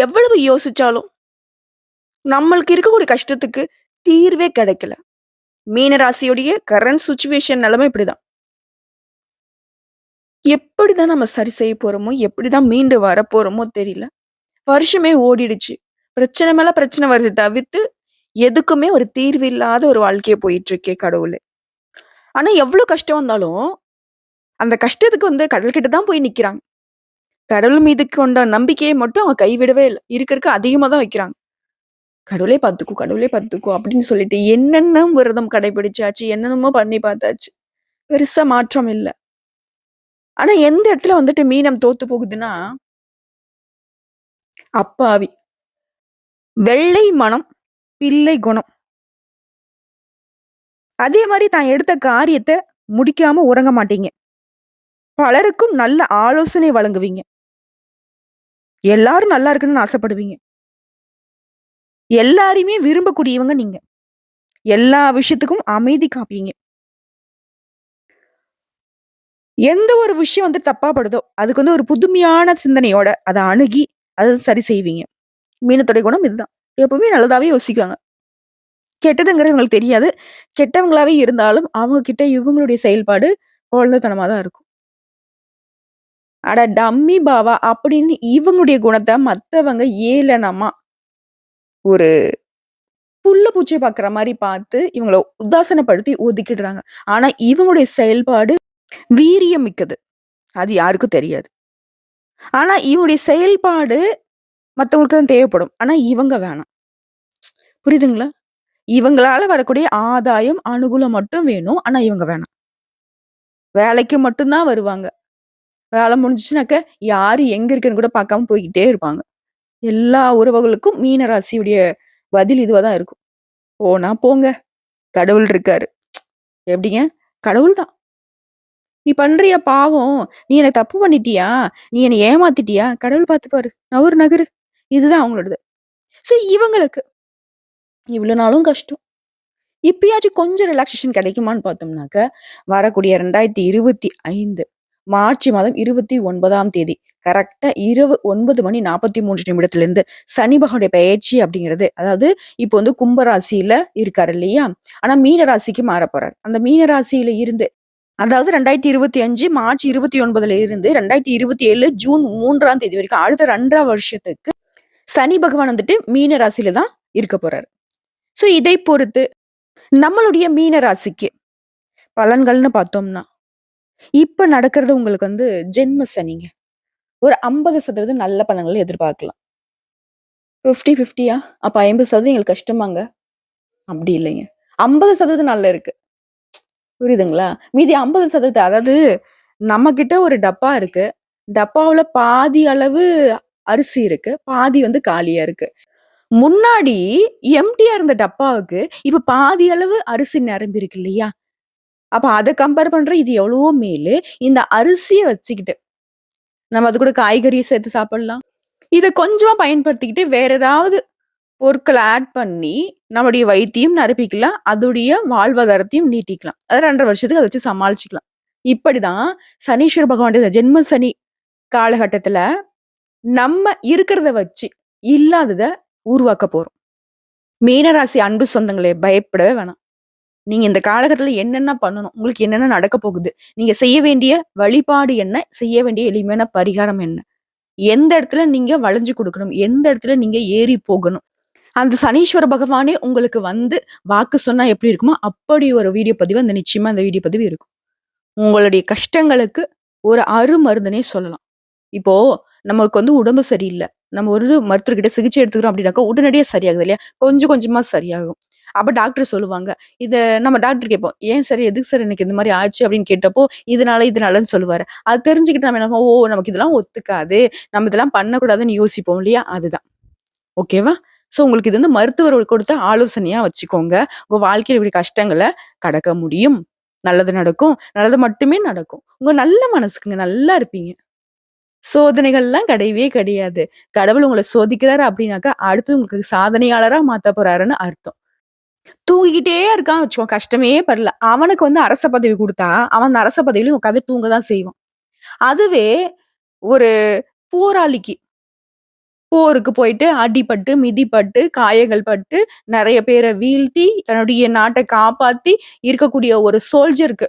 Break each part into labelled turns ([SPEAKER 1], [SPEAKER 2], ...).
[SPEAKER 1] எவ்வளவு யோசிச்சாலும், நம்மளுக்கு இருக்கக்கூடிய கஷ்டத்துக்கு தீர்வே கிடைக்கல. மீனராசியுடைய கரண்ட் சுச்சுவேஷன் நிலைமை இப்படிதான். எப்படிதான் நம்ம சரி செய்ய போறோமோ, எப்படிதான் மீண்டு வரப்போறோமோ தெரியல. வருஷமே ஓடிடுச்சு. பிரச்சனை மேல பிரச்சனை வருது தவிர்த்து, எதுக்குமே ஒரு தீர்வு இல்லாத ஒரு வாழ்க்கையை போயிட்டு இருக்கே கடவுளே! ஆனா எவ்வளவு கஷ்டம் வந்தாலும், அந்த கஷ்டத்துக்கு வந்து கடவுள்கிட்ட தான் போய் நிக்கிறாங்க. கடவுள் மீது கொண்ட நம்பிக்கையை மட்டும் அவங்க கைவிடவே இல்லை இருக்க இருக்க தான் வைக்கிறாங்க. கடவுளே பார்த்துக்கோ, கடவுளே பார்த்துக்கோ அப்படின்னு சொல்லிட்டு என்னென்ன விரதம் கடைபிடிச்சாச்சு, என்னென்னமோ பண்ணி பார்த்தாச்சு. பெருசா மாற்றம் இல்லை ஆனா எந்த இடத்துல வந்துட்டு மீனம் தோத்து போகுதுன்னா அப்பாவி. வெள்ளை மனம், பிள்ளை குணம். அதே மாதிரி தான் எடுத்த காரியத்தை முடிக்காம உறங்க மாட்டீங்க. பலருக்கும் நல்ல ஆலோசனை வழங்குவீங்க. எல்லாரும் நல்லா இருக்கணும்னு ஆசைப்படுவீங்க. எல்லாரையுமே விரும்பக்கூடியவங்க நீங்க. எல்லா விஷயத்துக்கும் அமைதி காப்பீங்க. எந்த ஒரு விஷயம் வந்து தப்பாப்படுதோ அதுக்கு வந்து ஒரு புதுமையான சிந்தனையோட அதை அணுகி, அதை சரி செய்வீங்க. மீனத்துடைய குணம் இதுதான். எப்பவுமே நல்லதாவே யோசிக்குவாங்க. கெட்டதுங்கிறது உங்களுக்கு தெரியாது. கெட்டவங்களாவே இருந்தாலும், அவங்க கிட்ட இவங்களுடைய செயல்பாடு குழந்தைத்தனமா தான் இருக்கும். அட டம்மி பாவா! அப்படின்னு இவங்களுடைய குணத்தை மத்தவங்க ஏளனமா ஒரு புல்ல பூச்சியை பார்க்குற மாதிரி பார்த்து, இவங்கள உதாசனப்படுத்தி ஒதுக்கிடுறாங்க. ஆனா இவங்களுடைய செயல்பாடு வீரியம் மிக்கது. அது யாருக்கும் தெரியாது. ஆனா இவங்களுடைய செயல்பாடு மத்தவங்களுக்கு தான் தேவைப்படும். ஆனா இவங்க வேணாம். புரியுதுங்களா? இவங்களால வரக்கூடிய ஆதாயம், அனுகூலம் மட்டும் வேணும். ஆனா இவங்க வேணாம். வேலைக்கு மட்டும் தான் வருவாங்க. வேலை முடிஞ்சிச்சுனாக்க யாரு எங்க இருக்குன்னு கூட பார்க்காம போய்கிட்டே இருப்பாங்க. எல்லா உறவுகளுக்கும் மீன ராசியுடைய பதில் இதுவாக தான் இருக்கும். போனா போங்க. கடவுள் இருக்காரு. எப்படிங்க? கடவுள் தான். நீ பண்றிய பாவம்? நீ என்னை தப்பு பண்ணிட்டியா? நீ என்னை ஏமாத்திட்டியா? கடவுள் பார்த்துப்பாரு. நவர் நகரு. இதுதான் அவங்களோடது. ஸோ இவங்களுக்கு இவ்வளோ நாளும் கஷ்டம். இப்பயாச்சும் கொஞ்சம் ரிலாக்ஸேஷன் கிடைக்குமான்னு பார்த்தோம்னாக்க, வரக்கூடிய 2025 மார்ச் மாதம் 29ஆம் தேதி கரெக்டா இரவு ஒன்பது மணி 43 நிமிடத்திலிருந்து சனி பகவானுடைய பயிற்சி அப்படிங்கிறது, அதாவது இப்போ வந்து கும்பராசியில இருக்காரு இல்லையா? ஆனா மீன ராசிக்கு மாறப் போறாரு. அந்த மீன ராசியில இருந்து அதாவது 2025 மார்ச் 29ல இருந்து 2027 ஜூன் மூன்றாம் தேதி வரைக்கும் அடுத்த ரெண்டாம் வருஷத்துக்கு சனி பகவான் வந்துட்டு மீன ராசியில தான் இருக்க போறாரு. ஸோ இதை பொறுத்து நம்மளுடைய மீன ராசிக்கு பலன்கள்னு பார்த்தோம்னா, இப்ப நடக்கிறது உங்களுக்கு வந்து ஜென்ம சனிங்க. ஒரு 50% நல்ல பலன்கள் எதிர்பார்க்கலாம். 50, 50யா? அப்ப 50% எங்களுக்கு கஷ்டமாங்க? அப்படி இல்லைங்க. 50% நல்லா இருக்கு. புரியுதுங்களா? மீதி 50% அதாவது நம்மகிட்ட ஒரு டப்பா இருக்கு. டப்பாவுல பாதி அளவு அரிசி இருக்கு. பாதி வந்து காலியா இருக்கு. முன்னாடி எம்ப்டியா இருந்த டப்பாவுக்கு, இப்ப பாதி அளவு அரிசி நிரம்பி இருக்கு இல்லையா? அப்போ அதை கம்பேர் பண்ணுற இது எவ்வளவோ மேலு. இந்த அரிசியை வச்சுக்கிட்டு, நம்ம அது கூட காய்கறியை சேர்த்து சாப்பிடலாம். இதை கொஞ்சமாக பயன்படுத்திக்கிட்டு வேற ஏதாவது பொருட்களை ஆட் பண்ணி, நம்முடைய வைத்தியம் நிரப்பிக்கலாம். அதோடைய வாழ்வாதாரத்தையும் நீட்டிக்கலாம். அது 2 1/2 வருஷத்துக்கு அதை வச்சு சமாளிச்சுக்கலாம். இப்படிதான் சனீஸ்வர பகவானுடைய ஜென்ம சனி காலகட்டத்துல, நம்ம இருக்கிறத வச்சு இல்லாததை உருவாக்க போறோம். மீனராசி அன்பு சொந்தங்களே பயப்படவே வேணாம். நீங்க இந்த காலகட்டத்தில் என்னென்ன பண்ணணும்? உங்களுக்கு என்னென்ன நடக்க போகுது? நீங்க செய்ய வேண்டிய வழிபாடு என்ன? செய்ய வேண்டிய எளிமையான பரிகாரம் என்ன? எந்த இடத்துல நீங்க வளைஞ்சு கொடுக்கணும்? எந்த இடத்துல நீங்க ஏறி போகணும்? அந்த சனீஸ்வர பகவானே உங்களுக்கு வந்து வாக்கு சொன்னா எப்படி இருக்குமோ, அப்படி ஒரு வீடியோ பதிவு அந்த நிச்சயமா அந்த வீடியோ பதிவு இருக்கும். உங்களுடைய கஷ்டங்களுக்கு ஒரு அருமருந்துனே சொல்லலாம். இப்போ நம்மளுக்கு வந்து உடம்பு சரியில்லை நம்ம ஒரு மருத்துவர்கிட்ட சிகிச்சை எடுத்துக்கிறோம் அப்படின்னாக்கா, உடனடியா சரியாகுது இல்லையா? கொஞ்சம் கொஞ்சமா சரியாகும். அப்ப டாக்டர் சொல்லுவாங்க. இதை நம்ம டாக்டர் கேட்போம். "ஏன் சார்? எதுக்கு சார் எனக்கு இந்த மாதிரி ஆச்சு?" அப்படின்னு கேட்டப்போ, இதனால இதனாலன்னு சொல்லுவாரு. அது தெரிஞ்சுக்கிட்டு நம்ம என்ன "ஓ! நமக்கு இதெல்லாம் ஒத்துக்காது. நம்ம இதெல்லாம் பண்ணக்கூடாதுன்னு" யோசிப்போம் இல்லையா? அதுதான். ஓகேவா? ஸோ உங்களுக்கு இது வந்து மருத்துவர் கொடுத்த ஆலோசனையாக வச்சுக்கோங்க. உங்கள் வாழ்க்கையில் இப்படி கஷ்டங்களை கடக்க முடியும். நல்லது நடக்கும். நல்லது மட்டுமே நடக்கும். உங்கள் நல்ல மனசுக்குங்க. நல்லா இருப்பீங்க. சோதனைகள்லாம் கிடையவே கிடையாது. கடவுள் உங்களை சோதிக்கிறாரு அப்படின்னாக்கா, அடுத்து உங்களுக்கு சாதனையாளரா மாத்தப் போறாருன்னு அர்த்தம். தூங்கிக்கிட்டே இருக்கான் வச்சுக்கோ, கஷ்டமே படல. அவனுக்கு வந்து அரச பதவி கொடுத்தா அவன் அந்த அரச பதவியிலையும் உட்காந்து தூங்க தான் செய்வான். அதுவே ஒரு போராளிக்கு போருக்கு போயிட்டு அடிபட்டு, மிதிப்பட்டு, காயங்கள் பட்டு, நிறைய பேரை வீழ்த்தி, தன்னுடைய நாட்டை காப்பாத்தி இருக்கக்கூடிய ஒரு சோல்ஜருக்கு,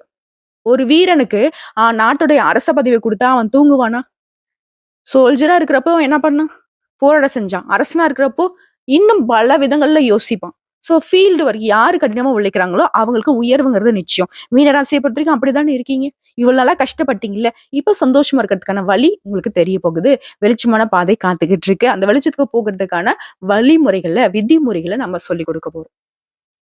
[SPEAKER 1] ஒரு வீரனுக்கு அ நாட்டுடைய அரச பதவி கொடுத்தா அவன் தூங்குவானா? சோல்ஜரா இருக்கிறப்போ என்ன பண்ணான்? போராட செஞ்சான். அரசனா இருக்கிறப்போ, இன்னும் பல விதங்கள்ல யோசிப்பான். ஸோ ஃபீல்டு ஒர்க் யாரு கடினமா உழைக்கிறாங்களோ, அவங்களுக்கு உயர்வுங்கிறது நிச்சயம். மீனராசிய பொறுத்தவரைக்கும் அப்படித்தானே இருக்கீங்க. இவ்வளவு நாளா கஷ்டப்பட்டீங்கல்ல, இப்ப சந்தோஷமா இருக்கிறதுக்கான வழி உங்களுக்கு தெரிய போகுது. வெளிச்சமான பாதை காத்துக்கிட்டு இருக்கு. அந்த வெளிச்சத்துக்கு போகிறதுக்கான வழிமுறைகள, விதிமுறைகளை நம்ம சொல்லிக் கொடுக்க போறோம்.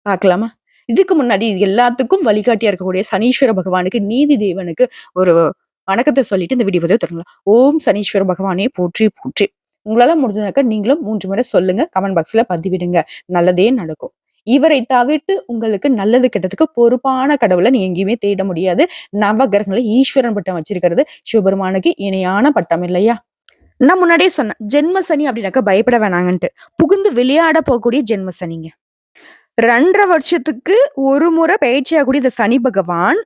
[SPEAKER 1] பார்க்கலாமா? இதுக்கு முன்னாடி எல்லாத்துக்கும் வழிகாட்டியா இருக்கக்கூடிய சனீஸ்வர பகவானுக்கு, நீதி தேவனுக்கு ஒரு வணக்கத்தை சொல்லிட்டு இந்த வீடியோ பதிவ தொடங்கலாம். ஓம் சனீஸ்வர பகவானே போற்றி போற்றி. உங்களால முடிஞ்சதுனாக்கா நீங்களும் மூன்று முறை சொல்லுங்க. கமெண்ட் பாக்ஸ்ல பதிவிடுங்க. நல்லதே நடக்கும். இவரை தவிர்த்து உங்களுக்கு நல்லது கெட்டதுக்கு பொறுப்பான கடவுளை நீ எங்கேயுமே தேட முடியாது. நவகிரகங்கள்ல ஈஸ்வரன் பட்டம் வச்சிருக்கிறது சிவபெருமானுக்கு இணையான பட்டம் இல்லையா? நான் முன்னாடியே சொன்னேன். ஜென்ம சனி அப்படின்னாக்கா பயப்பட வேணாங்கன்ட்டு. புகுந்து விளையாட போகக்கூடிய ஜென்ம சனிங்க. 2 1/2 வருஷத்துக்கு ஒரு முறை பயிற்சியாகக்கூடிய இந்த சனி பகவான்,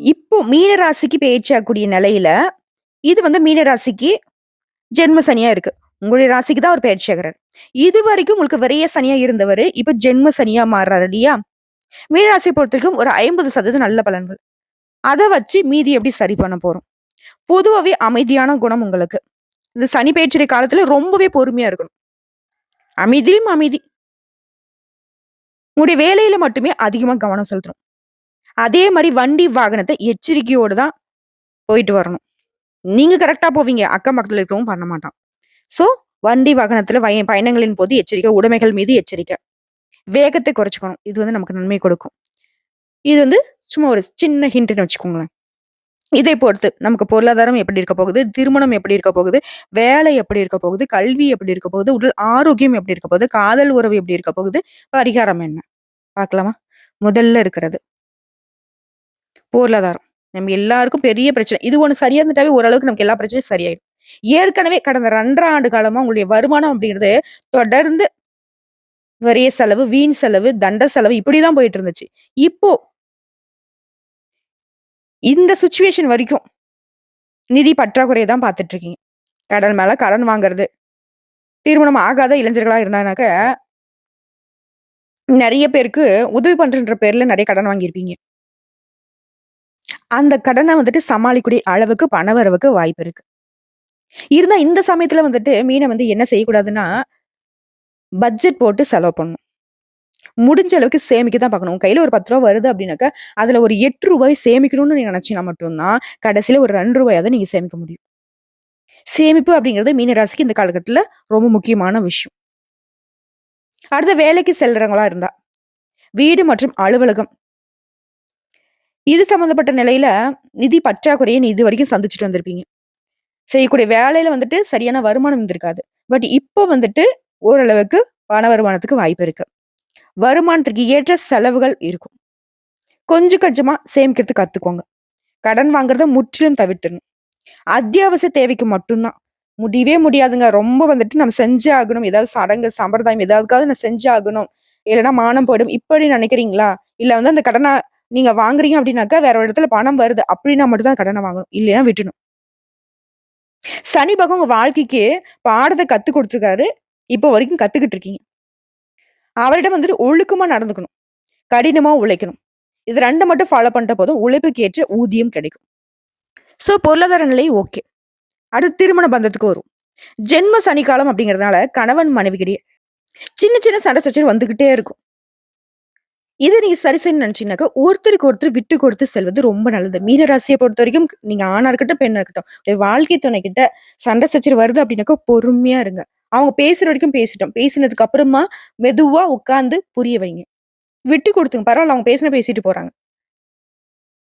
[SPEAKER 1] இப்போ மீனராசிக்கு ராசிக்கு ஆகக்கூடிய நிலையில, இது வந்து மீனராசிக்கு ஜென்ம சனியா இருக்கு. உங்களுடைய ராசிக்கு தான் அவர் பேர்ச்சியாகிறார் இது வரைக்கும் உங்களுக்கு விரய சனியா இருந்தவர் இப்ப ஜென்ம சனியா மாறுறாரு இல்லையா? மீனராசியை பொறுத்தவரைக்கும் ஒரு 50% நல்ல பலன்கள். அதை வச்சு மீதி எப்படி சரி பண்ண போறோம். பொதுவாகவே அமைதியான குணம் உங்களுக்கு. இந்த சனி பெயர்ச்சியுடைய காலத்துல ரொம்பவே பொறுமையா இருக்கணும். அமைதியும் அமைதி. உங்களுடைய வேலையில மட்டுமே அதிகமா கவனம் செலுத்தணும். அதே மாதிரி வண்டி, வாகனத்தை எச்சரிக்கையோடு தான் போயிட்டு வரணும். நீங்க கரெக்டாக போவீங்க. அக்கம் பக்கத்துல இருக்கவும் பண்ண மாட்டான். ஸோ வண்டி, வாகனத்துல வய பயணங்களின் போது எச்சரிக்கை. உடைமைகள் மீது எச்சரிக்கை. வேகத்தை குறைச்சிக்கணும் இது வந்து நமக்கு நன்மை கொடுக்கும். இது வந்து சும்மா ஒரு சின்ன ஹிண்ட்ன்னு வச்சுக்கோங்களேன். இதை பொறுத்து நமக்கு பொருளாதாரம் எப்படி இருக்க போகுது? திருமணம் எப்படி இருக்க போகுது? வேலை எப்படி இருக்க போகுது? கல்வி எப்படி இருக்க போகுது? உடல் ஆரோக்கியம் எப்படி இருக்க போகுது? காதல் உறவு எப்படி இருக்க போகுது? பரிகாரம் என்ன? பார்க்கலாமா? முதல்ல இருக்கிறது. பொருளாதாரம். நம்ம எல்லாருக்கும் பெரிய பிரச்சனை. இது ஒன்று சரியா இருந்துட்டாவே ஓரளவுக்கு நமக்கு எல்லா பிரச்சனையும் சரியாயிடும். ஏற்கனவே கடந்த 2 1/2 ஆண்டு காலமா உங்களுடைய வருமானம் அப்படிங்கிறது தொடர்ந்து வரிய செலவு, வீண் செலவு, தண்ட செலவு இப்படிதான் போயிட்டு இருந்துச்சு. இப்போ இந்த சுச்சுவேஷன் வரைக்கும் நிதி பற்றாக்குறையை தான் பார்த்துட்டு இருக்கீங்க. கடன் மேல கடன் வாங்குறது. திருமணம் ஆகாத இளைஞர்களா இருந்தாங்கனாக்க நிறைய பேருக்கு உதவி பண்றன்ற பேர்ல நிறைய கடன் வாங்கியிருப்பீங்க. அந்த கடனை வந்துட்டு சமாளிக்கக்கூடிய அளவுக்கு பண வரவுக்கு வாய்ப்பு இருக்கு. இருந்தா இந்த சமயத்துல வந்துட்டு மீனை வந்து என்ன செய்யக்கூடாதுன்னா, பட்ஜெட் போட்டு செலவு பண்ணணும். முடிஞ்ச அளவுக்கு சேமிக்க தான் பார்க்கணும். உங்க கையில ஒரு பத்து ரூபா வருது அப்படின்னாக்கா, அதுல ஒரு எட்டு ரூபாய் சேமிக்கணும்னு நீங்க நினைச்சீங்கன்னா மட்டும் தான், கடைசியில ஒரு ரெண்டு ரூபாயாவது நீங்க சேமிக்க முடியும். சேமிப்பு அப்படிங்கிறது மீன ராசிக்கு இந்த காலகட்டத்துல ரொம்ப முக்கியமான விஷயம். அடுத்த வேலைக்கு செல்றவங்களா இருந்தா, வீடு மற்றும் அலுவலகம். இது சம்மந்தப்பட்ட நிலையில நிதி பற்றாக்குறையை நீ இதுவரைக்கும் சந்திச்சுட்டு வந்திருப்பீங்க. செய்யக்கூடிய வேலையில வந்துட்டு சரியான வருமானம் இருந்திருக்காது. பட் இப்போ வந்துட்டு ஓரளவுக்கு பண வருமானத்துக்கு வாய்ப்பு இருக்கு. வருமானத்திற்கு ஏற்ற செலவுகள் இருக்கும். கொஞ்சம் கொஞ்சமா சேமிக்கிறதுக்கு கத்துக்கோங்க. கடன் வாங்குறத முற்றிலும் தவிர்த்துடணும். அத்தியாவசிய தேவைக்கு மட்டும்தான் முடியவே முடியாதுங்க. ரொம்ப வந்துட்டு நம்ம செஞ்சே ஆகணும். ஏதாவது சடங்கு, சம்பிரதாயம் ஏதாவதுக்காவது நான் செஞ்சே ஆகணும். இல்லைன்னா மானம் போயிடும். இப்படி நினைக்கிறீங்களா? இல்ல வந்து அந்த கடனை நீங்க வாங்குறீங்க அப்படின்னாக்கா, வேற ஒரு இடத்துல பணம் வருது. அப்படின்னா மட்டும் தான் கடனை வாங்கணும். இல்லையா விட்டுடணும். சனி பகவான் உங்க வாழ்க்கைக்கு பாடத்தை கத்து கொடுத்துருக்காரு இப்போ வரைக்கும் கத்துக்கிட்டு இருக்கீங்க. அவரிடம் வந்துட்டு ஒழுக்கமா நடந்துக்கணும். கடினமா உழைக்கணும். இது 2 மட்டும் ஃபாலோ பண்ணிட்ட போதும். உழைப்புக்கு ஏற்ற ஊதியம் கிடைக்கும். ஸோ பொருளாதார நிலை ஓகே. அடுத்து திருமண பந்தத்துக்கு வரும் ஜென்ம சனிக்காலம் அப்படிங்கிறதுனால கணவன் மனைவிக்கிடையே சின்ன சின்ன சண்டை சச்சரவு வந்துகிட்டே இருக்கும். இதை நீங்க சரி செய்யணும்னு நினைச்சீங்கன்னாக்கா, ஒருத்தருக்கு ஒருத்தர் விட்டு கொடுத்து செல்வது ரொம்ப நல்லது. மீன பொறுத்த வரைக்கும் நீங்க ஆணா இருக்கட்டும், பெண்ணா இருக்கட்டும். வாழ்க்கை வாழ்க்கை துணைக்கிட்ட சண்டை சச்சரவு வருது அப்படின்னாக்கா பொறுமையா இருங்க. அவங்க பேசுற வரைக்கும் பேசிட்டோம் பேசினதுக்கு அப்புறமா மெதுவா உட்கார்ந்து புரிய வைங்க. விட்டு கொடுத்துங்க. பரவாயில்ல அவங்க பேசினா பேசிட்டு போறாங்க.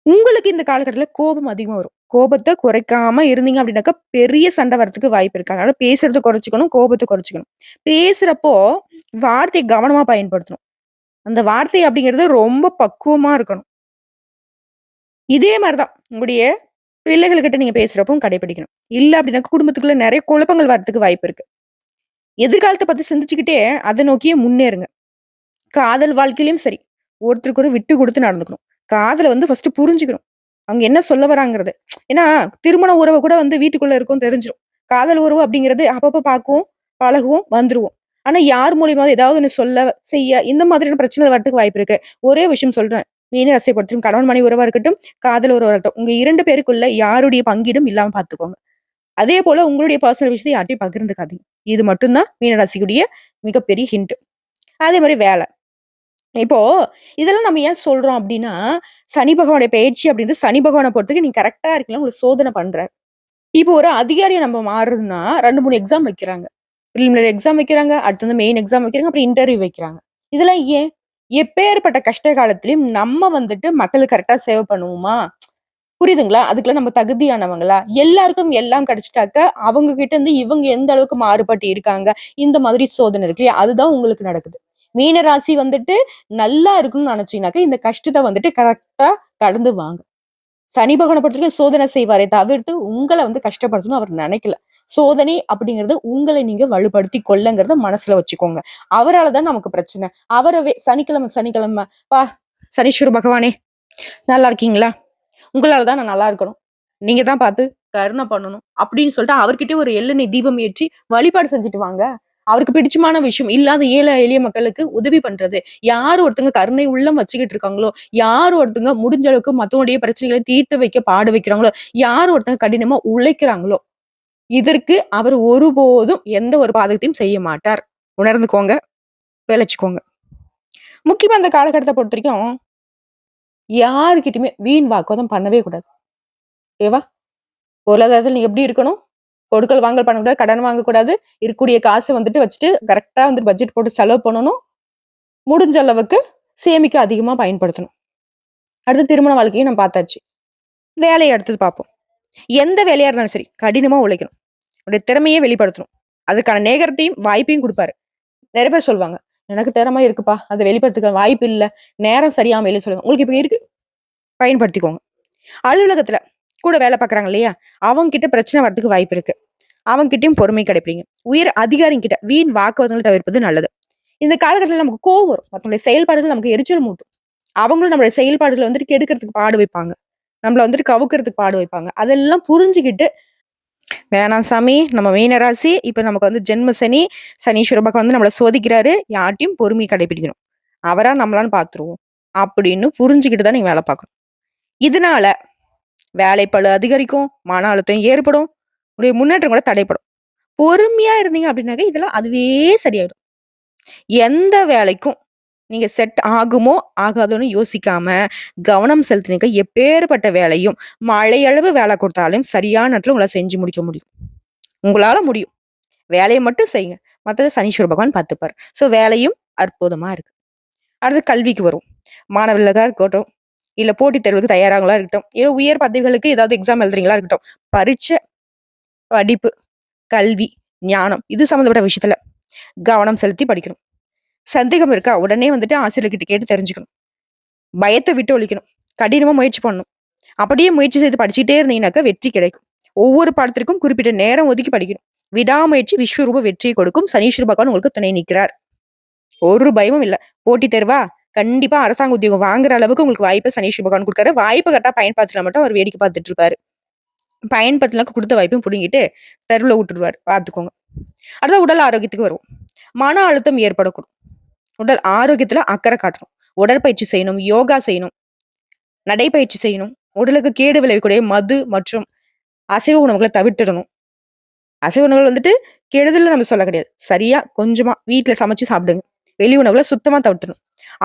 [SPEAKER 1] உங்களுக்கு இந்த காலகட்டத்தில் கோபம் அதிகமாக வரும். கோபத்தை குறைக்காம இருந்தீங்க அப்படின்னாக்கா, பெரிய சண்டை வரதுக்கு வாய்ப்பு இருக்கு. அதனால பேசுறத குறைச்சிக்கணும் கோபத்தை குறைச்சிக்கணும் பேசுறப்போ வார்த்தையை கவனமா பயன்படுத்தணும். அந்த வார்த்தை அப்படிங்கிறது ரொம்ப பக்குவமா இருக்கணும். இதே மாதிரிதான் தான் உங்களுடைய பிள்ளைகள்கிட்ட நீங்க பேசுறப்பவும் கடைபிடிக்கணும். இல்லை அப்படின்னா குடும்பத்துக்குள்ள நிறைய குழப்பங்கள் வரதுக்கு வாய்ப்பு இருக்கு. எதிர்காலத்தை பத்தி சிந்திச்சுக்கிட்டே அதை நோக்கியே முன்னேறுங்க. காதல் வாழ்க்கையிலையும் சரி, ஒருத்தருக்கு ஒரு விட்டு கொடுத்து நடந்துக்கணும். காதலை வந்து ஃபர்ஸ்ட் புரிஞ்சுக்கணும். அவங்க என்ன சொல்ல வராங்கிறது. ஏன்னா, திருமண உறவை கூட வந்து வீட்டுக்குள்ள இருக்கும் தெரிஞ்சிடும் காதல் உறவு அப்படிங்கிறது அப்பப்போ பார்க்குவோம், பழகுவோம், வந்துருவோம். ஆனா யார் மூலியமாக ஏதாவது ஒன்று சொல்ல, செய்ய இந்த மாதிரியான பிரச்சனைகள் வரதுக்கு வாய்ப்பு இருக்கு. ஒரே விஷயம் சொல்றேன். மீன ரசைப்படுத்தும் பொறுத்தவரைக்கும் கணவன் மனைவி உறவா இருக்கட்டும், காதல் உறவா இருக்கட்டும். உங்க இரண்டு பேருக்குள்ள யாருடைய பங்கீடும் இல்லாம பார்த்துக்கோங்க. அதே போல உங்களுடைய பர்சனல் விஷயத்த யார்ட்டையும் பகிர்ந்துக்காதீங்க. இது மட்டும் தான் மீன ராசிக்குடைய மிகப்பெரிய ஹிண்ட். அதே மாதிரி வேலை. இப்போ இதெல்லாம் நம்ம ஏன் சொல்றோம் அப்படின்னா சனி பகவானுடைய பயிற்சி அப்படின்றது சனி பகவானை பொறுத்தவரைக்கும் நீங்க கரெக்டா இருக்கலாம் உங்களுக்கு சோதனை பண்றாரு. இப்போ ஒரு அதிகாரியை நம்ம மாறுறதுன்னா 2, 3 எக்ஸாம் வைக்கிறாங்க. பிரிலிமினரி எக்ஸாம் வைக்கிறாங்க. அடுத்து வந்து மெயின் எக்ஸாம் வைக்கிறாங்க. அப்புறம் இன்டர்வியூ வைக்கிறாங்க. இதெல்லாம் ஏன்? எப்பேர்ப்பட்ட கஷ்ட காலத்திலையும் நம்ம வந்துட்டு மக்களுக்கு கரெக்டாக சேவை பண்ணுவோமா? புரியுதுங்களா? அதுக்கெல்லாம் நம்ம தகுதியானவங்களா? எல்லாருக்கும் எல்லாம் கிடைச்சிட்டாக்க அவங்க கிட்ட இருந்து இவங்க எந்த அளவுக்கு மாறுபட்டு இருக்காங்க. இந்த மாதிரி சோதனை இருக்கு இல்லையா? அதுதான் உங்களுக்கு நடக்குது. மீன ராசி வந்துட்டு நல்லா இருக்கணும்னு நினைச்சீங்கனாக்க இந்த கஷ்டத்தை வந்துட்டு கரெக்டா கடந்து வாங்க. சனி பகவான பொறுத்தவரைக்கும் சோதனை செய்வாரே தவிர்த்து, உங்களை வந்து கஷ்டப்படுத்தணும்னு அவர் நினைக்கல. சோதனை அப்படிங்கிறது உங்களை நீங்க வலுப்படுத்தி கொள்ளங்கிறத மனசுல வச்சுக்கோங்க. அவரால் தான் நமக்கு பிரச்சனை. அவரவே சனிக்கிழமை சனிக்கிழமை, "பா சனீஸ்வர பகவானே நல்லா இருக்கீங்களா? உங்களால தான் நான் நல்லா இருக்கணும். நீங்க தான் பார்த்து கருணை பண்ணணும்." அப்படின்னு சொல்லிட்டு அவர்கிட்டயே ஒரு எள்ளெண்ணெய் தீபம் ஏற்றி வழிபாடு செஞ்சுட்டு வாங்க. அவருக்கு பிடிச்சமான விஷயம் இல்லாத ஏழை எளிய மக்களுக்கு உதவி பண்றது. யார் ஒருத்தங்க கருணை உள்ளம் வச்சுக்கிட்டு இருக்காங்களோ, யார் ஒருத்தங்க முடிஞ்ச அளவுக்கு மத்தவங்களுடைய பிரச்சனைகளை தீர்த்து வைக்க பாடு வைக்கிறாங்களோ, யார் ஒருத்தங்க கடினமா உழைக்கிறாங்களோ, இதற்கு அவர் ஒருபோதும் எந்த ஒரு பாதகத்தையும் செய்ய மாட்டார். உணர்ந்துக்கோங்க. விளைச்சிக்கோங்க முக்கியமா இந்த பொறுத்த வரைக்கும் யார்கிட்டயுமே வீண் வாக்குவாதம் பண்ணவே கூடாது. ஓகேவா? பொருளாதாரத்தில் நீ எப்படி இருக்கணும்? கொடுக்கல் வாங்கல் பண்ணக்கூடாது. கடன் வாங்கக்கூடாது. இருக்கக்கூடிய காசை வந்துட்டு வச்சுட்டு கரெக்டாக வந்து பட்ஜெட் போட்டு செலவு பண்ணணும். முடிஞ்ச அளவுக்கு சேமிக்க அதிகமாக பயன்படுத்தணும். அடுத்து திருமண வாழ்க்கையும் நம்ம பார்த்தாச்சு. வேலையை அடுத்தது பார்ப்போம். எந்த வேலையா இருந்தாலும் சரி, கடினமா உழைக்கணும். உடைய திறமையே வெளிப்படுத்தணும். அதுக்கான நேகரத்தையும் வாய்ப்பையும் கொடுப்பாரு நிறைய பேர் சொல்லுவாங்க. எனக்கு திறமை இருக்குப்பா. அதை வெளிப்படுத்துக்க வாய்ப்பு இல்லை நேரம் சரியாம இல்ல சொல்லுங்க. உங்களுக்கு இப்போ இருக்கு. பயன்படுத்திக்கோங்க. அலுவலகத்துல கூட வேலை பார்க்குறாங்க இல்லையா? அவங்க கிட்ட பிரச்சனை வரதுக்கு வாய்ப்பு இருக்கு. அவங்ககிட்டயும் பொறுமை கிடைப்பீங்க உயர் அதிகாரிங்கிட்ட வீண் வாக்குவாதங்களை தவிர்ப்பது நல்லது. இந்த காலகட்டத்துல நமக்கு கோவம் வரும். செயல்பாடுகள் நமக்கு எரிச்சல் மூட்டும். அவங்களும் நம்மளுடைய செயல்பாடுகளை வந்துட்டு கெடுக்கிறதுக்கு பாடு வைப்பாங்க. நம்மளை வந்துட்டு கவுக்கிறதுக்கு பாடு வைப்பாங்க. அதெல்லாம் புரிஞ்சுக்கிட்டு வேணாம் சாமி, நம்ம மீனராசி இப்ப நமக்கு வந்து ஜென்ம சனி, சனீஸ்வர பகவான் வந்து நம்மளை சோதிக்கிறாரு. யார்ட்டையும் பொறுமையை கடைப்பிடிக்கணும். அவரா நம்மளான்னு பார்த்துருவோம். அப்படின்னு புரிஞ்சுக்கிட்டு தான் நீங்க வேலை பார்க்கணும். இதனால வேலைப்பழு அதிகரிக்கும். மன அழுத்தம் ஏற்படும். உடைய முன்னேற்றம் கூட தடைப்படும். பொறுமையா இருந்தீங்க அப்படின்னாக்க, இதெல்லாம் அதுவே சரியாயிடும். எந்த வேலைக்கும் நீங்க செட் ஆகுமோ, ஆகாதோன்னு யோசிக்காம, கவனம் செலுத்தினீங்க எப்பேர்ப்பட்ட வேலையும், மழையளவு வேலை கொடுத்தாலும் சரியான நேரத்தில் உங்களால் செஞ்சு முடிக்க முடியும். உங்களால முடியும். வேலையை மட்டும் செய்யுங்க. மற்றது சனீஸ்வர பகவான் பார்த்துப்பாரு. ஸோ வேலையும் அற்புதமாக இருக்கு. அடுத்து கல்விக்கு வரும் மாணவர்களா இருக்கட்டும், இல்லை போட்டித் தேர்வுக்கு தயாராகங்களா இருக்கட்டும், இல்லை உயர் பதவிகளுக்கு ஏதாவது எக்ஸாம் எழுதுறீங்களா இருக்கட்டும், பரீட்சை, படிப்பு, கல்வி, ஞானம் இது சம்மந்தப்பட்ட விஷயத்துல கவனம் செலுத்தி படிக்கணும். சந்தேகம் இருக்கா? உடனே வந்துட்டு ஆசிரியர்கிட்ட கேட்டு தெரிஞ்சுக்கணும். பயத்தை விட்டு ஒழிக்கணும். கடினமாக முயற்சி பண்ணணும். அப்படியே முயற்சி செய்து படிச்சுக்கிட்டே இருந்தீங்கன்னாக்க வெற்றி கிடைக்கும். ஒவ்வொரு பாடத்திற்கும் குறிப்பிட்ட நேரம் ஒதுக்கி படிக்கணும். விடாமுயற்சி விஸ்வரூப வெற்றியை கொடுக்கும். சனீஸ்வர பகவான் உங்களுக்கு துணை நிற்கிறார். ஒரு பயமும் இல்லை போட்டி தேர்வா? கண்டிப்பா அரசாங்க உத்தியோகம் வாங்குற அளவுக்கு உங்களுக்கு வாய்ப்பை சனீஸ்வர பகவான் கொடுக்காரு வாய்ப்பை கரெக்டாக பயன்படுத்தினா மட்டும் அவர் வேடிக்கை பார்த்துட்டு இருப்பாரு. பயன்படுத்தினாக்க கொடுத்த வாய்ப்பையும் பிடுங்கிட்டு தெருவில் விட்டுருவாரு. பார்த்துக்கோங்க. அடுத்த உடல் ஆரோக்கியத்துக்கு வருவோம். மன அழுத்தம் ஏற்படக்கூடும். உடல் ஆரோக்கியத்துல அக்கறை காட்டணும். உடற்பயிற்சி செய்யணும். யோகா செய்யணும். நடைப்பயிற்சி செய்யணும். உடலுக்கு கேடு விளைவிக்கக்கூடிய மது மற்றும் அசைவ உணவுகளை தவிர்த்திடணும். அசைவ உணவுகள் வந்துட்டு கெடுதல்னு நம்ம சொல்ல கிடையாது. சரியா கொஞ்சமா வீட்டுல சமைச்சு சாப்பிடுங்க. வெளி உணவுகளை சுத்தமா தவிர்த்தணும்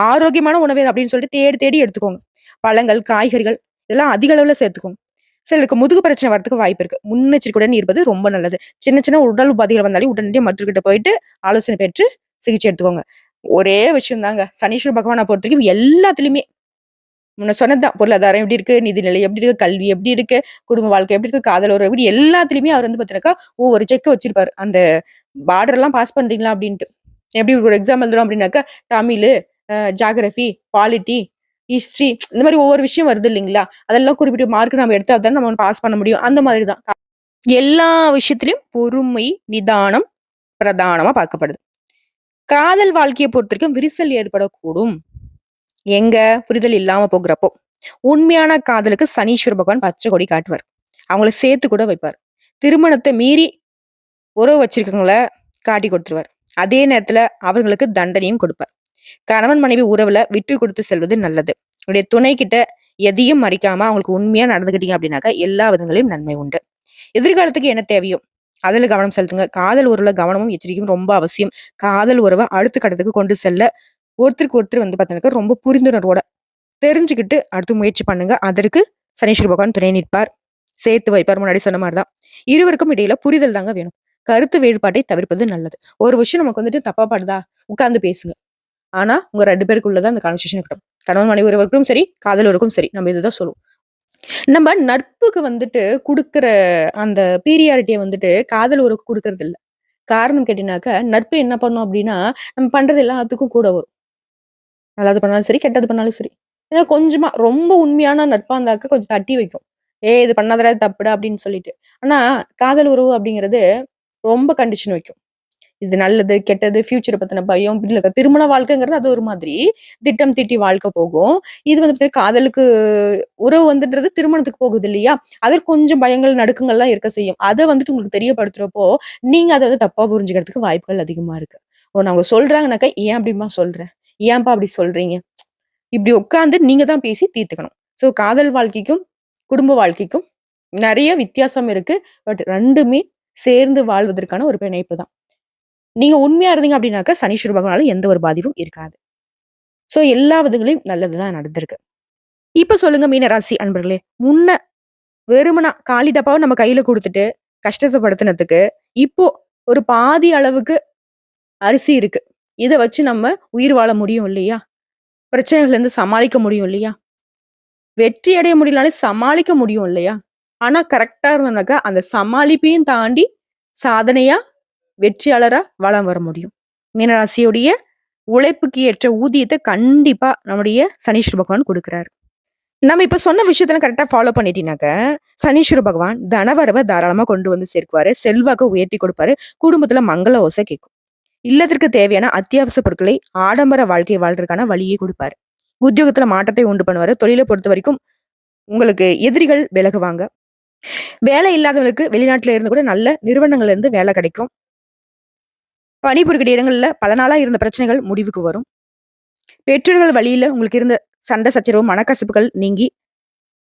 [SPEAKER 1] ஆரோக்கியமான உணவு அப்படின்னு சொல்லிட்டு தேடி தேடி எடுத்துக்கோங்க. பழங்கள், காய்கறிகள் இதெல்லாம் அதிக அளவுல சேர்த்துக்கோங்க. சிலருக்கு முதுகு பிரச்சனை வரதுக்கு வாய்ப்பு இருக்கு. முன்னெச்சரிக்கையுடன் இருப்பது ரொம்ப நல்லது. சின்ன சின்ன உடல் உபாதைகள் வந்தாலே உடனடியாக மருத்துவர்கிட்ட போயிட்டு ஆலோசனை பெற்று சிகிச்சை எடுத்துக்கோங்க. ஒரே விஷயம் தாங்க. சனீஸ்வர பகவான பொறுத்தவரைக்கும் எல்லாத்துலயுமே முன்ன சொன்னது தான். பொருளாதாரம் எப்படி இருக்கு? நிதிநிலை எப்படி இருக்கு? கல்வி எப்படி இருக்கு? குடும்ப வாழ்க்கை எப்படி இருக்கு? காதல் ஒரு எப்படி எல்லாத்துலயுமே அவர் வந்து பாத்தீங்கன்னாக்கா ஒவ்வொரு செக் வச்சிருப்பாரு. அந்த பார்டர் எல்லாம் பாஸ் பண்றீங்களா? அப்படின்ட்டு. எப்படி ஒரு எக்ஸாம் எழுதுறோம் அப்படின்னாக்கா, தமிழ் ஜாகிரபி பாலிட்டி, ஹிஸ்டரி இந்த மாதிரி ஒவ்வொரு விஷயம் வருது இல்லைங்களா? அதெல்லாம் குறிப்பிட்ட மார்க் நம்ம எடுத்தா தானே நம்ம பாஸ் பண்ண முடியும். அந்த மாதிரி தான். எல்லா விஷயத்திலையும் பொறுமை, நிதானம் பிரதானமா பார்க்கப்படுது. காதல் வாழ்க்கையை பொறுத்த வரைக்கும் விரிசல் ஏற்படக்கூடும். எங்க? புரிதல் இல்லாம போகிறப்போ உண்மையான காதலுக்கு சனீஸ்வர பகவான் பச்சை கொடி காட்டுவார். அவங்கள சேர்த்து கூட வைப்பார். திருமணத்தை மீறி உறவு வச்சிருக்கவங்கள காட்டி கொடுத்துருவார் அதே நேரத்துல அவர்களுக்கு தண்டனையும் கொடுப்பார் கணவன் மனைவி உறவுல விட்டு கொடுத்து செல்வது நல்லது உடைய துணை கிட்ட எதையும் மறிக்காம அவங்களுக்கு உண்மையா நடந்துக்கிட்டீங்க அப்படின்னாக்கா எல்லா விதங்களையும் நன்மை உண்டு எதிர்காலத்துக்கு என்ன தேவையோ அதில் கவனம் செலுத்துங்க. காதல் உறவுல கவனமும் எச்சரிக்கையும் ரொம்ப அவசியம். காதல் உறவை அடுத்த கட்டத்துக்கு கொண்டு செல்ல ஒருத்தருக்கு ஒருத்தர் வந்து பார்த்தீங்கன்னா ரொம்ப புரிந்துணர்வோட தெரிஞ்சுக்கிட்டு அடுத்து முயற்சி பண்ணுங்க. அதற்கு சனீஸ்வர பகவான் துணை நிற்பார். சேர்த்து வைப்பார். முன்னாடி சொன்ன மாதிரி தான் இருவருக்கும் இடையில புரிதல் தாங்க வேணும். கருத்து வேறுபாட்டை தவிர்ப்பது நல்லது. ஒரு விஷயம் நமக்கு வந்துட்டு தப்பா படுதா? உட்கார்ந்து பேசுங்க. ஆனா உங்க ரெண்டு பேருக்குள்ளதான் அந்த கான்வர்சேஷன் இருக்கட்டும். கணவன் மனைவி ஒருவருக்கும் சரி காதல் ஒருக்கும் சரி. நம்ம இதுதான் சொல்லுவோம். நம்ம நட்புக்கு வந்துட்டு குடுக்கிற அந்த பீரியாரிட்டியை வந்துட்டு காதல் உறவுக்கு கொடுக்கறது இல்ல காரணம் கேட்டீங்கன்னாக்க நட்பு என்ன பண்ணும் அப்படின்னா நம்ம பண்றது எல்லாத்துக்கும் கூட வரும். நல்லது பண்ணாலும் சரி கெட்டது பண்ணாலும் சரி. ஏன்னா கொஞ்சமா ரொம்ப உண்மையான நட்பா இருந்தாக்க கொஞ்சம் தட்டி வைக்கும். ஏ இது பண்ணாதடா இது தப்புடா அப்படின்னு சொல்லிட்டு. ஆனா காதல் உறவு அப்படிங்கிறது ரொம்ப கண்டிஷன் வைக்கும். இது நல்லது கெட்டது ஃபியூச்சரை பத்தின பயம் இருக்க திருமண வாழ்க்கைங்கிறது அது ஒரு மாதிரி திட்டம் தீட்டி வாழ்க்கை போகும். இது வந்து பாத்தீங்கன்னா காதலுக்கு உறவு வந்துன்றது திருமணத்துக்கு போகுது இல்லையா? அதற்கு கொஞ்சம் பயங்கள் நடுக்கங்கள்லாம் இருக்க செய்யும். அதை வந்துட்டு உங்களுக்கு தெரியப்படுத்துறப்போ நீங்க அதை வந்து தப்பா புரிஞ்சுக்கிறதுக்கு வாய்ப்புகள் அதிகமா இருக்கு. ஓ நான் அவங்க சொல்றாங்கனாக்கா ஏன் அப்படிமா சொல்றேன் ஏன்பா அப்படி சொல்றீங்க? இப்படி உட்காந்து நீங்க தான் பேசி தீர்த்துக்கணும். ஸோ காதல் வாழ்க்கைக்கும் குடும்ப வாழ்க்கைக்கும் நிறைய வித்தியாசம் இருக்கு. பட் ரெண்டுமே சேர்ந்து வாழ்வதற்கான ஒரு பிணைப்பு தான். நீங்கள் உண்மையாக இருந்தீங்க அப்படின்னாக்கா சனீஸ்வர பகவானால எந்த ஒரு பாதிப்பும் இருக்காது. ஸோ எல்லா விதங்களையும் நல்லதுதான் நடந்திருக்கு. இப்போ சொல்லுங்க மீனராசி அன்பர்களே. முன்ன வெறுமனா காலி டப்பாவை நம்ம கையில கொடுத்துட்டு கஷ்டத்தை படுத்தினதுக்கு இப்போ ஒரு பாதி அளவுக்கு அரிசி இருக்கு. இதை வச்சு நம்ம உயிர் வாழ முடியும் இல்லையா? பிரச்சனைகள்லேருந்து சமாளிக்க முடியும் இல்லையா? வெற்றி அடைய முடியலனாலே சமாளிக்க முடியும் இல்லையா? ஆனா கரெக்டா இருந்தோம்னாக்கா அந்த சமாளிப்பையும் தாண்டி சாதனையா வெற்றியாளரா வளம் வர முடியும். மீனராசியுடைய உழைப்புக்கு ஏற்ற ஊதியத்தை கண்டிப்பா நம்முடைய சனீஸ்வர பகவான் கொடுக்குறாரு. நம்ம இப்போ சொன்ன விஷயத்த கரெக்டா ஃபாலோ பண்ணிட்டீங்கன்னாக்க சனீஸ்வர பகவான் தனவரவை தாராளமா கொண்டு வந்து சேர்க்குவாரு செல்வாக்க உயர்த்தி கொடுப்பாரு குடும்பத்துல மங்கள ஓசை கேட்கும். இல்லத்திற்கு தேவையான அத்தியாவசிய பொருட்களை ஆடம்பர வாழ்க்கையை வாழ்றதுக்கான வழியை கொடுப்பாரு. உத்தியோகத்துல மாற்றத்தை உண்டு பண்ணுவாரு தொழிலை பொறுத்த வரைக்கும் உங்களுக்கு எதிரிகள் விலகுவாங்க. வேலை இல்லாதவங்களுக்கு வெளிநாட்டுல இருந்து கூட நல்ல நிறுவனங்கள்ல இருந்து வேலை கிடைக்கும். பணிபுரிக்கிற இடங்களில் பல நாளாக இருந்த பிரச்சனைகள் முடிவுக்கு வரும். பெற்றோர்கள் வழியில் உங்களுக்கு இருந்த சண்டை சச்சரவு மனக்கசப்புகள் நீங்கி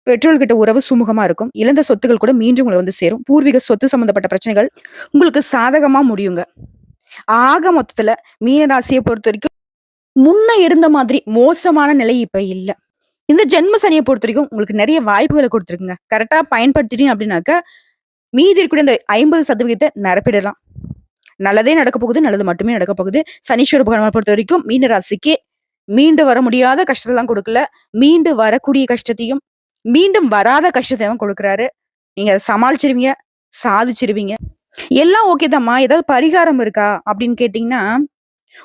[SPEAKER 1] பெற்றோர்கிட்ட உறவு சுமூகமா இருக்கும். இழந்த சொத்துக்கள் கூட மீண்டும் உங்களை வந்து சேரும். பூர்வீக சொத்து சம்பந்தப்பட்ட பிரச்சனைகள் உங்களுக்கு சாதகமா முடியுங்க. ஆக மொத்தத்துல மீனராசியை பொறுத்த வரைக்கும் முன்ன இருந்த மாதிரி மோசமான நிலை இப்ப இல்லை. இந்த ஜென்ம சனியை பொறுத்த வரைக்கும் உங்களுக்கு நிறைய வாய்ப்புகளை கொடுத்துருக்குங்க. கரெக்டா பயன்படுத்திட்டீங்க அப்படின்னாக்க மீதி இருக்கக்கூடிய இந்த ஐம்பது சதவீதத்தை நிரப்பிடலாம். நல்லதே நடக்க போகுது நல்லது மட்டுமே நடக்க போகுது. சனீஸ்வர பகவான் பொறுத்த வரைக்கும் மீன ராசிக்கு மீண்டு வர முடியாத கஷ்டத்தெல்லாம் கொடுக்கல. மீண்டு வரக்கூடிய கஷ்டத்தையும் மீண்டும் வராத கஷ்டத்தையும் கொடுக்குறாரு. நீங்க அதை சமாளிச்சிருவீங்க சாதிச்சிருவீங்க. எல்லாம் ஓகே தாம்மா ஏதாவது பரிகாரம் இருக்கா அப்படின்னு கேட்டீங்கன்னா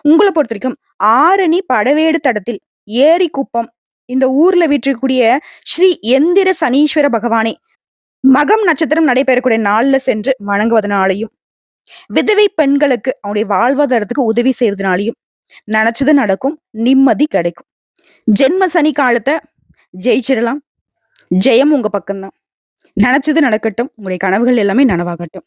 [SPEAKER 1] உங்களை பொறுத்த வரைக்கும் ஆரணி படவேடு தடத்தில் ஏரி குப்பம் இந்த ஊர்ல வீற்றிருக்கக்கூடிய ஸ்ரீ எந்திர சனீஸ்வர பகவானை மகம் நட்சத்திரம் நடைபெறக்கூடிய நாள்ல சென்று வணங்குவதனாலையும் விதவை பெண்களுக்கு அவனுடைய வாழ்வாதாரத்துக்கு உதவி செய்யறதுனாலையும் நினைச்சது நடக்கும் நிம்மதி கிடைக்கும். ஜென்ம சனி காலத்தை ஜெயிச்சிடலாம். ஜெயம் உங்க பக்கம்தான். நினைச்சது நடக்கட்டும். உங்களுடைய கனவுகள் எல்லாமே நனவாகட்டும்.